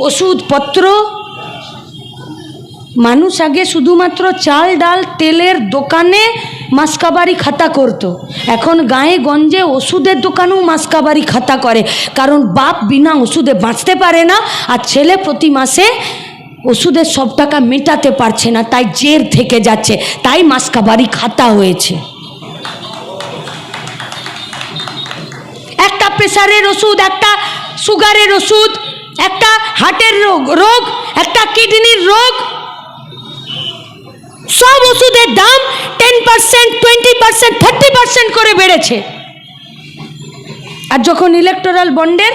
ওষুধপত্র? মানুষ আগে শুধুমাত্র চাল, ডাল, তেলের দোকানে মাসকাবারি খাতা করত। এখন গায়ে গঞ্জে ওষুধের দোকানেও মাসকাবারি খাতা করে। কারণ বাপ বিনা ওষুধে বাঁচতে পারে না আর ছেলে প্রতি মাসে ওষুধের সব টাকা মেটাতে পারছে না, তাই জের থেকে যাচ্ছে। তাই মাসকাবারি খাতা হয়েছে। একটা প্রেশারের ওষুধ, একটা সুগারের ওষুধ একটা হার্টের রোগ রোগ, একটা কিডনির রোগ। সব ওষুধের দাম ten percent twenty percent thirty percent করে বেড়েছে। আর যখন ইলেকটোরাল বন্ডের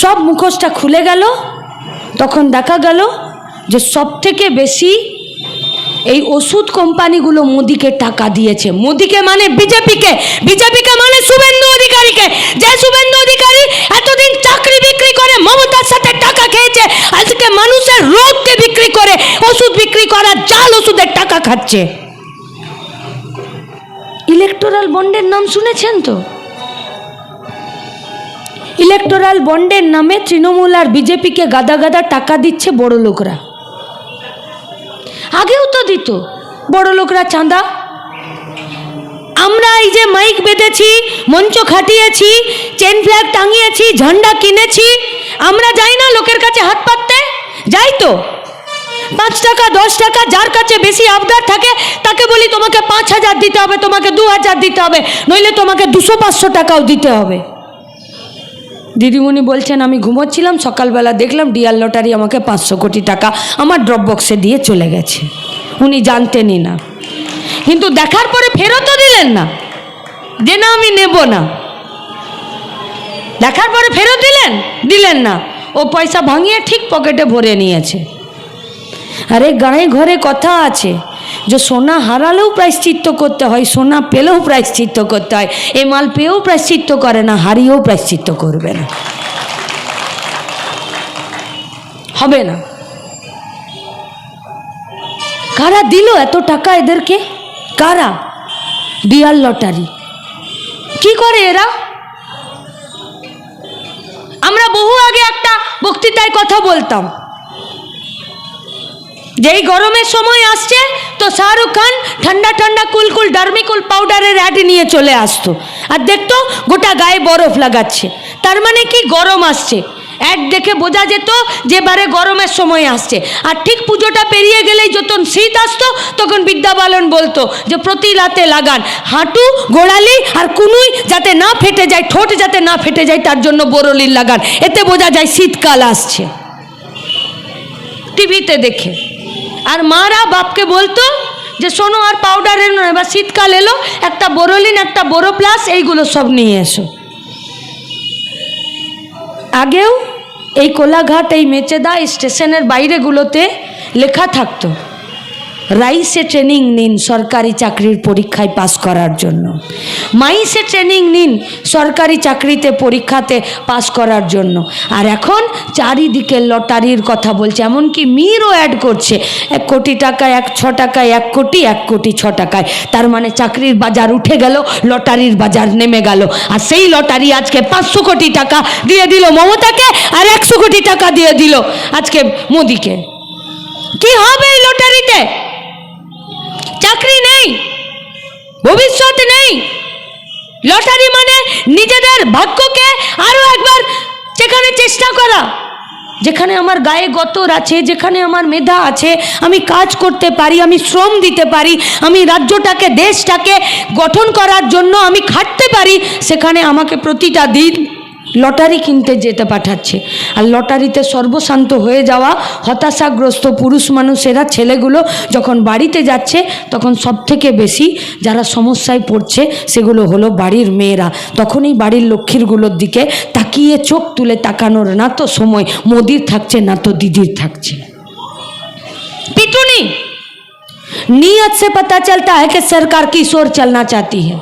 সব মুখোশটা খুলে গেল, তখন দেখা গেল যে সব থেকে বেশি এই ওষুধ কোম্পানিগুলো মোদিকে টাকা দিয়েছে। মোদিকে মানে বিজেপিকে। বিজেপিকে মানে শুভেন্দু অধিকারীকে। যে শুভেন্দু অধিকারী এতদিন চাকরি বিক্রি করে মমতার সাথে টাকা খেয়েছে, আজকে মানুষের রোগকে বিক্রি করে ওষুধ বিক্রি করা জাল ওষুধের টাকা খাচ্ছে। ইলেকটোরাল বন্ডের নাম শুনেছেন তো? ইলেকটোরাল বন্ডের নামে তৃণমূল আর বিজেপিকে গাদা গাদা টাকা দিচ্ছে বড় লোকরা আগেও তো দিত। বড় লোকরা চাঁদা। আমরা এই যে মাইক বেঁধেছি, মঞ্চ খাটিয়েছি, চেন ফ্ল্যাগ টাঙিয়েছি, ঝান্ডা কিনেছি, আমরা যাই না লোকের কাছে হাত পাততে? যাই তো। পাঁচ টাকা, দশ টাকা, যার কাছে বেশি আবদার থাকে, তাকে বলি তোমাকে পাঁচ হাজার দিতে হবে, তোমাকে দু হাজার দিতে হবে, নইলে তোমাকে দুশো, পাঁচশো টাকাও দিতে হবে। দিদিমণি বলছেন, আমি ঘুমোচ্ছিলাম, সকালবেলা দেখলাম ডিয়ার লটারি আমাকে পাঁচশো কোটি টাকা আমার ড্রপ বক্সে দিয়ে চলে গেছে। উনি জানতেনই না। কিন্তু দেখার পরে ফেরতও দিলেন না। যে না, আমি নেব না। দেখার পরে ফেরত দিলেন? দিলেন না। ও পয়সা ভাঙিয়ে ঠিক পকেটে ভরে নিয়েছে। আরে গায়ে ঘরে কথা আছে। যে সোনা হারালেও প্রায়শ্চিত্ত করতে হয়, সোনা পেলেও প্রায়শ্চিত্ত করতে হয়। এ মাল পেয়েও প্রায়শ্চিত্ত করে না, হারিয়েও প্রায়শ্চিত্ত করবে না। হবে না। কারা দিল এত টাকা এদেরকে? কারা? Dear lottery. কি করে এরা? আমরা বহু আগে একটা বক্তৃতায় কথা বলতাম। যেই গরমের সময় আসছে, তো শাহরুখ খান ঠান্ডা ঠান্ডা কুলকুল ডার্মিকুল পাউডারের অ্যাড নিয়ে চলে আসতো। আর দেখতো গোটা গায়ে বরফ লাগাচ্ছে। তার মানে কি গরম আসছে। অ্যাড দেখে বোঝা যেত যে বারে গরমের সময় আসছে। আর ঠিক পুজোটা পেরিয়ে গেলেই যখন শীত আসতো, তখন বিদ্যা বালন বলতো যে প্রতি রাতে লাগান। হাঁটু, গোড়ালি আর কুনুই যাতে না ফেটে যায়, ঠোঁট যাতে না ফেটে যায়, তার জন্য বোরলির লাগান। এতে বোঝা যায় শীতকাল আসছে। টিভিতে দেখে। আর মারা বাপকে বলতো যে শোনো আর পাউডার এনো এবার শীতকাল এলো, একটা বোরোলিন, একটা বোরো প্লাস এইগুলো সব নিয়ে এসো। আগেও এই কোলাঘাট, এই মেচেদা স্টেশনের বাইরেগুলোতে লেখা থাকতো। রাইসে ট্রেনিং নিন সরকারি চাকরির পরীক্ষায় পাস করার জন্য। মাইসে ট্রেনিং নিন সরকারি চাকরিতে পরীক্ষাতে পাস করার জন্য। আর এখন চারিদিকে লটারির কথা বলছে, এমনকি মিরও অ্যাড করছে। এক কোটি টাকায় এক ছ টাকায় এক কোটি এক কোটি ছ টাকায়। তার মানে চাকরির বাজার উঠে গেল, লটারির বাজার নেমে গেল। আর সেই লটারি আজকে পাঁচশো কোটি টাকা দিয়ে দিল মমতাকে, আর একশো কোটি টাকা দিয়ে দিল আজকে মোদিকে। কি হবে এই লটারিতে? চাকরি নেই, ভবিষ্যৎ নেই। লটারি মানে নিজেদের ভাগ্যকে আরও একবার যেখানে চেষ্টা করা। যেখানে আমার গায়ে গতর আছে, যেখানে আমার মেধা আছে, আমি কাজ করতে পারি, আমি শ্রম দিতে পারি, আমি রাজ্যটাকে, দেশটাকে গঠন করার জন্য আমি খাটতে পারি, সেখানে আমাকে প্রতিটা দিন লটারি কিনতে যেতে পাঠাচ্ছে আর লটারিতে সর্বশান্ত হয়ে যাওয়া হতাশাগ্রস্ত পুরুষ মানুষেরা ছেলেগুলো যখন বাড়িতে যাচ্ছে তখন সব থেকে বেশি যারা সমস্যায় পড়ছে সেগুলো হলো বাড়ির মেয়েরা তখনই বাড়ির লক্ষ্মীরগুলোর দিকে তাকিয়ে চোখ তুলে তাকানোর না তো সময় মোদির থাকছে না তো দিদির থাকছে पिटूनी नियत से पता चलता है कि सरकार किस ओर चलना चाहती है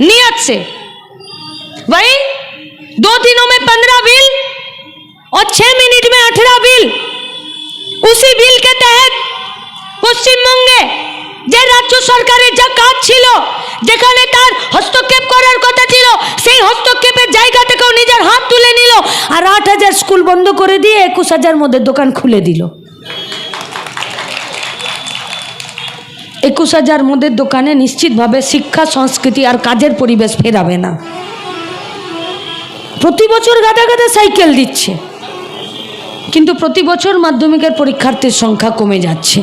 नियत से वही दो दिनों में पंद्रह बिल और छह मिनट में अठारह बिल उसी बिल के तहत পশ্চিমবঙ্গে যে রাজ্য রাজ্য সরকারের যা কাজ ছিল যেখানে তার হস্তক্ষেপ করার কথা ছিল সেই হস্তক্ষেপের জায়গা থেকেও নিজের হাত তুলে নিল আর আট হাজার স্কুল বন্ধ করে দিয়ে একুশ হাজার মধ্যে দোকান খুলে দিল একুশ হাজার মদের দোকানে নিশ্চিতভাবে শিক্ষা সংস্কৃতি আর কাজের পরিবেশ ফেরাবে না প্রতি বছর গাদা গাদা সাইকেল দিচ্ছে। কিন্তু প্রতি বছর মাধ্যমিকের পরীক্ষার্থীর সংখ্যা কমে যাচ্ছে।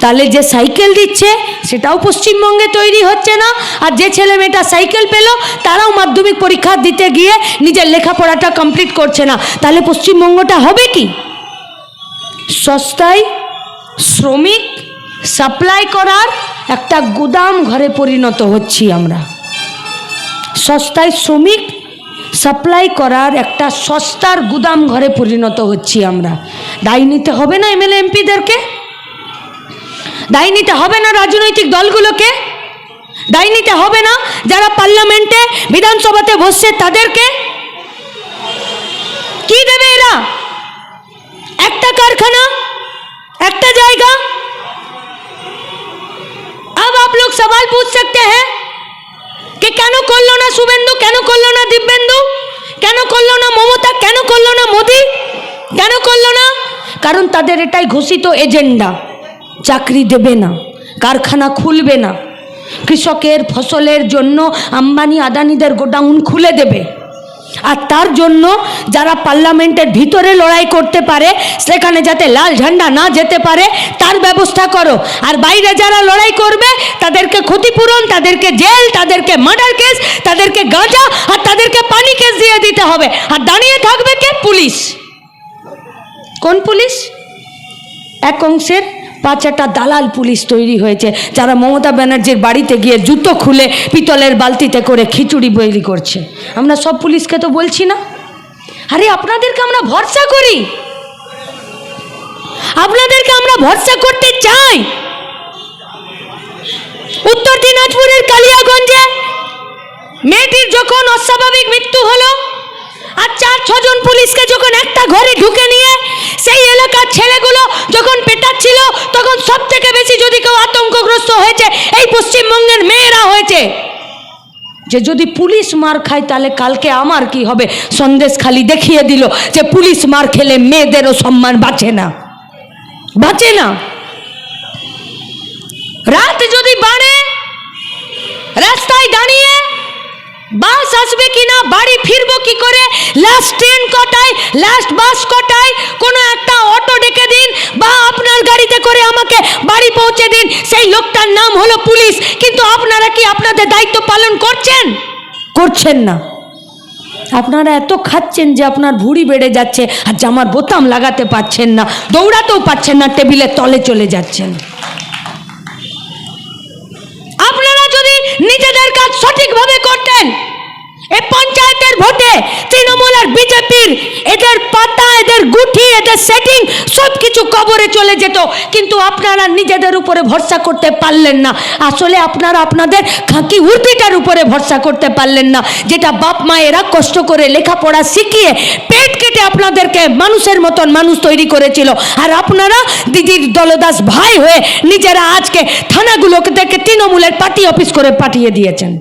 তাহলে যে সাইকেল দিচ্ছে, সেটাও পশ্চিমবঙ্গে তৈরি হচ্ছে না। আর যে ছেলে মেয়েটা সাইকেল পেল, তারাও মাধ্যমিক পরীক্ষা দিতে গিয়ে নিজের লেখাপড়াটা কমপ্লিট করছে না। তাহলে পশ্চিমবঙ্গটা হবে কি? সস্তায় শ্রমিক সাপ্লাই করার একটা গুদাম ঘরে পরিণত হচ্ছি আমরা। সস্তায় শ্রমিক সাপ্লাই করার একটা সস্তার গুদাম ঘরে পরিণত হচ্ছি আমরা দায় নিতে হবে না এমএলএ এমপিদেরকে দায় নিতে হবে না রাজনৈতিক দলগুলোকে দায় নিতে হবে না যারা পার্লামেন্টে বিধানসভাতে বসছে তাদেরকে কি দেবে এরা একটা কারখানা একটা জায়গা अब आप लोग सवाल पूछ सकते हैं कि কেন করল না শুভেন্দু? কেন করল না দিব্যেন্দু? কেন করল না মমতা? কেন করল না মোদি? কেন করল না? কারণ তাদের এটাই ঘোষিত এজেন্ডা। চাকরি দেবে না, কারখানা খুলবে না। কৃষকের ফসলের জন্য আম্বানি আদানিদের গোডাউন খুলে দেবে। আর তার জন্য যারা পার্লামেন্টের ভিতরে লড়াই করতে পারে, সেখানে যাতে লাল ঝান্ডা না যেতে পারে, তার ব্যবস্থা করো। আর বাইরে যারা লড়াই করবে, তাদেরকে ক্ষতিপূরণ, তাদেরকে জেল, তাদেরকে মার্ডার কেস তাদেরকে গাঁজা, আর তাদেরকে পানি কেস দিয়ে দিতে হবে। আর দাঁড়িয়ে থাকবে কে? পুলিশ। কোন পুলিশ? এক অংশের পাঁচাটা দালাল পুলিশ তৈরি হয়েছে, যারা মমতা ব্যানার্জির বাড়িতে গিয়ে জুতো খুলে পিতলের বালতিতে করে খিচুড়ি বৈরি করছে। আমরা সব পুলিশকে তো বলছি না। আরে আপনাদেরকে আমরা ভরসা করি। আপনাদেরকে আমরা ভরসা করতে চাই। উত্তর দিনাজপুরের কালিয়াগঞ্জে মেয়েটির যখন অস্বাভাবিক মৃত্যু হলো আর চার, ছজন পুলিশকে যখন একটা ঘরে ঢুকে নিয়ে, সেই এলাকার ছেলেগুলো যখন পেটাচ্ছিল, তখন সব থেকে বেশি যদি কেউ আতঙ্কগ্রস্ত হয়েছে, এই পশ্চিমবঙ্গের মেয়েরা হয়েছে। যে যদি পুলিশ মার খায়, তাহলে কালকে আমার কি হবে? সন্দেশ খালি দেখিয়ে দিল যে পুলিশ মার খেলে মেয়েদেরও সম্মান বাঁচে না। বাঁচে না। রাত যদি বাড়ে, রাস্তায় দাঁড়িয়ে বাস আসবে কিনা, বাড়ি ফিরবো কি করে? লাস্ট ট্রেন কটায় লাস্ট বাস কটায়? কোনো একটা অটো ডেকে দিন বা আপনার গাড়িতে করে আমাকে বাড়ি পৌঁছে দিন। সেই লোকটার নাম হলো পুলিশ। কিন্তু আপনারা কি আপনাদের দায়িত্ব পালন করছেন? করছেন না। আপনারা এত খাচ্ছেন যে আপনার ভুঁড়ি বেড়ে যাচ্ছে আর জামার বোতাম লাগাতে পাচ্ছেন না, দৌড়াতেও পাচ্ছেন না, টেবিলের তলে চলে যাচ্ছেন আপনারা যদি নিজেদের কাজ সঠিকভাবে করতেন এ পঞ্চায়েতের ভোটে তৃণমূল আর বিজেপির এদের পাতা, এদের গুঠি, এদের সেটিং সব কিছু কবরে চলে যেত। কিন্তু আপনারা নিজেদের উপরে ভরসা করতে পারলেন না। আসলে আপনারা আপনাদের খাঁকি উর্দিটার উপরে ভরসা করতে পারলেন না, যেটা বাপ মায়েরা কষ্ট করে লেখাপড়া শিখিয়ে পেট কেটে আপনাদেরকে মানুষের মতন মানুষ তৈরি করেছিল। আর আপনারা দিদির দলদাস ভাই হয়ে নিজেরা আজকে থানাগুলোকে থেকে তৃণমূলের পার্টি অফিস করে পাঠিয়ে দিয়েছেন।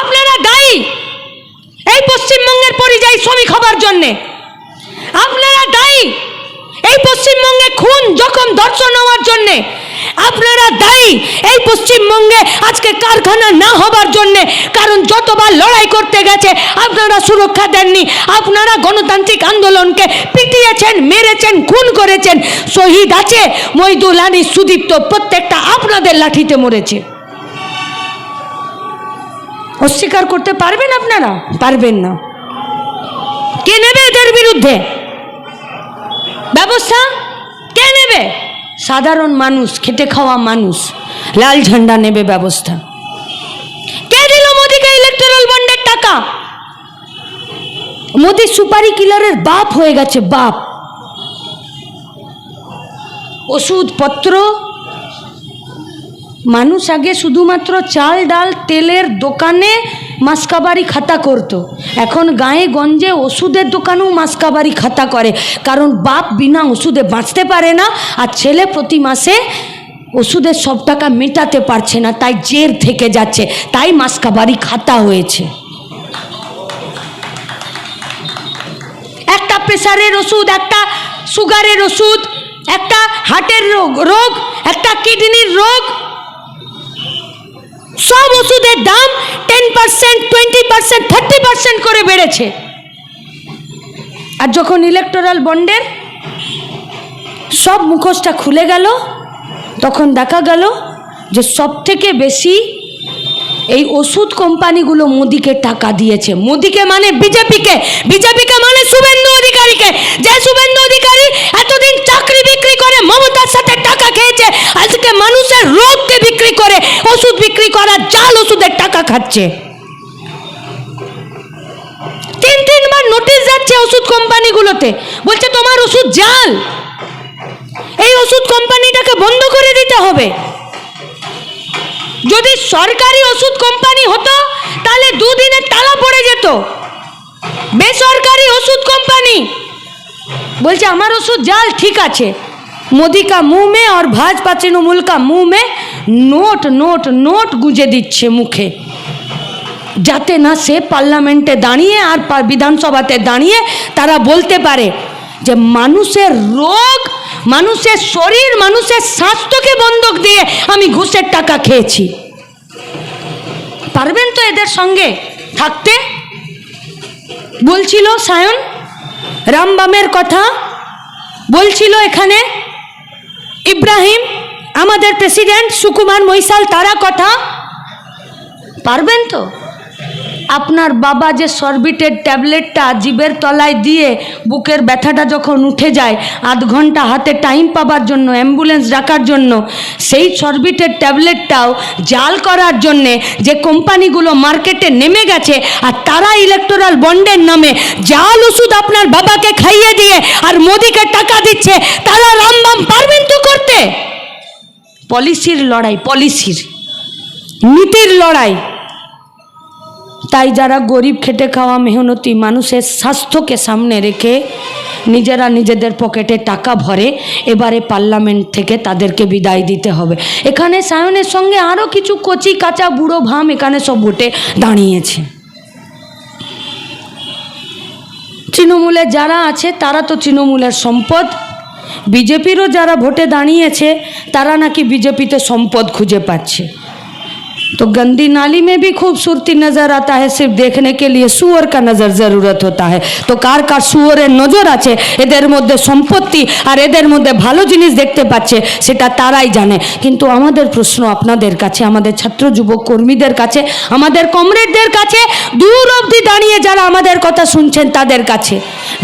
আপনারা দায়ী এই পশ্চিমবঙ্গের পরিযায়ী শ্রমিক হবার জন্যে। আপনারা দায়ী এই পশ্চিমবঙ্গে খুন, জখম, ধর্ষণ হওয়ার জন্যে। আপনারা দায়ী এই পশ্চিমবঙ্গে আজকে কারখানা না হবার জন্যে। কারণ যতবার লড়াই করতে গেছে, আপনারা সুরক্ষা দেননি। আপনারা গণতান্ত্রিক আন্দোলনকে পিটিয়েছেন, মেরেছেন, খুন করেছেন। শহীদ আছে মইদুল আলী সুদীপ্ত, প্রত্যেকটা আপনাদের লাঠিতে মরেছে। অস্বীকার করতে পারবেন আপনারা? পারবেন না। কে নেবে এদের বিরুদ্ধে? ব্যবস্থা? কে নেবে? সাধারণ মানুষ, খেটে খাওয়া মানুষ, লাল ঝান্ডা নেবে ব্যবস্থা। কে দিল মোদিকে ইলেকট্রাল বন্ডের টাকা? মোদি সুপারি কিলারের বাপ হয়ে গেছে বাপ। ওষুধপত্র মানুষ আগে শুধুমাত্র চাল, ডাল, তেলের দোকানে মাসকাবারি খাতা করতো। এখন গায়ে গঞ্জে ওষুধের দোকানেও মাসকাবারি খাতা করে। কারণ বাপ বিনা ওষুধে বাঁচতে পারে না আর ছেলে প্রতি মাসে ওষুধের সব টাকা মেটাতে পারছে না, তাই জের থেকে যাচ্ছে। তাই মাসকাবারি খাতা হয়েছে। একটা প্রেশারের ওষুধ, একটা সুগারের ওষুধ, একটা হার্টের রোগ রোগ, একটা কিডনির রোগ সব ওষুধের দাম ten percent twenty percent thirty percent করে বেড়েছে। আর যখন ইলেকটোরাল বন্ডের সব মুখোশটা খুলে গেল, তখন দেখা গেল যে সব থেকে বেশি এই ওষুধ কোম্পানিগুলো মোদিকে টাকা দিয়েছে। মোদিকে মানে বিজেপিকে। বিজেপিকে মানে শুভেন্দু অধিকারীকে। যে শুভেন্দু অধিকারী এতদিন চাকরি বিক্রি করে মমতার সাথে টাকা খেয়েছে, আজকে মানুষের রোগকে বিক্রি করে ওষুধ বিক্রি করার জাল ওষুধের টাকা খাচ্ছে। তিন, তিনবার নোটিশ যাচ্ছে ওষুধ কোম্পানিগুলোতে। বলছে তোমার ওষুধ জাল। এই ওষুধ কোম্পানিটাকে বন্ধ করে দিতে হবে। যদি সরকারি ওষুধ কোম্পানি হতো, তাহলে দুদিনে তালা পড়ে যেত। বেসরকারি ওষুধ কোম্পানি। বলছে, আমার ওষুধ জাল ঠিক আছে। মোদি কা মুহ মে আর ভাজপা তৃণমূল কা মুহ মে নোট নোট নোট গুঁজে দিচ্ছে মুখে। যাতে না সে পার্লামেন্টে দাঁড়িয়ে আর বিধানসভাতে দাঁড়িয়ে তারা বলতে পারে যে মানুষের রোগ, মানুষের শরীর, মানুষের স্বাস্থ্যকে বন্ধক দিয়ে আমি ঘুষের টাকা খেয়েছি। পারবেন তো এদের সঙ্গে থাকতে? বলছিল সায়ন রামবামের কথা। বলছিল এখানে, ইব্রাহিম, আমাদের প্রেসিডেন্ট সুকুমার মৈশাল তারা কথা। পারবেন তো? আপনার বাবা যে সরবিটের ট্যাবলেটটা জিবের তলায় দিয়ে বুকের ব্যথাটা যখন উঠে যায়, আধ ঘণ্টা হাতে টাইম পাবার জন্য, অ্যাম্বুলেন্স ডাকার জন্য, সেই সরবিটের ট্যাবলেটটাও জাল করার জন্যে যে কোম্পানিগুলো মার্কেটে নেমে গেছে আর তারা ইলেকটোরাল বন্ডের নামে জাল ওষুধ আপনার বাবাকে খাইয়ে দিয়ে আর মোদিকে টাকা দিচ্ছে, তারা রামবাম পারবেন তো করতে? পলিসির লড়াই, পলিসির। নীতির লড়াই। তাই যারা গরিব খেটে খাওয়া মেহনতি মানুষের স্বাস্থ্যকে সামনে রেখে নিজেরা নিজেদের পকেটে টাকা ভরে এবারে পার্লামেন্ট থেকে তাদেরকে বিদায় দিতে হবে। এখানে সায়নের সঙ্গে আরও কিছু কচি কাঁচা বুড়ো ভাম এখানে সব ভোটে দাঁড়িয়েছে। তৃণমূলে যারা আছে, তারা তো তৃণমূলের সম্পদ। বিজেপিরও যারা ভোটে দাঁড়িয়েছে, তারা নাকি বিজেপিতে সম্পদ খুঁজে পাচ্ছে। तो गंदी नाली में भी खूबसूरती नजर आता है सिर्फ देखने के लिए सुअर का नजर जरूरत होता है तो কার কার সুয়রের নজর আছে এদের মধ্যে সম্পত্তি আর এদের মধ্যে ভালো জিনিস দেখতে পাচ্ছে সেটা তারাই জানে কিন্তু আমাদের প্রশ্ন আপনাদের কাছে আমাদের ছাত্র যুবক কর্মীদের কাছে আমাদের কমরেডদের কাছে দূর অবধি দাঁড়িয়ে যারা আমাদের কথা শুনছেন তাদের কাছে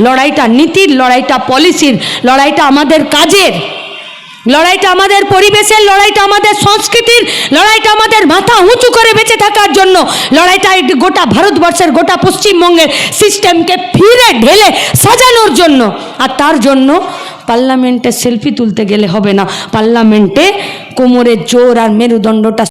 লড়াইটা নীতির লড়াইটা পলিসির লড়াইটা আমাদের কাজের লড়াইটা আমাদের পরিবেশের, লড়াইটা আমাদের সংস্কৃতির, লড়াইটা আমাদের মাথা উঁচু করে বেঁচে থাকার জন্য লড়াইটা গোটা ভারতবর্ষের, গোটা পশ্চিমবঙ্গের সিস্টেমকে ফিরে ঢেলে সাজানোর জন্য। আর তার জন্য পার্লামেন্টে সেলফি তুলতে গেলে হবে না। পার্লামেন্টে কোমরের জোর আর মেরুদণ্ডটা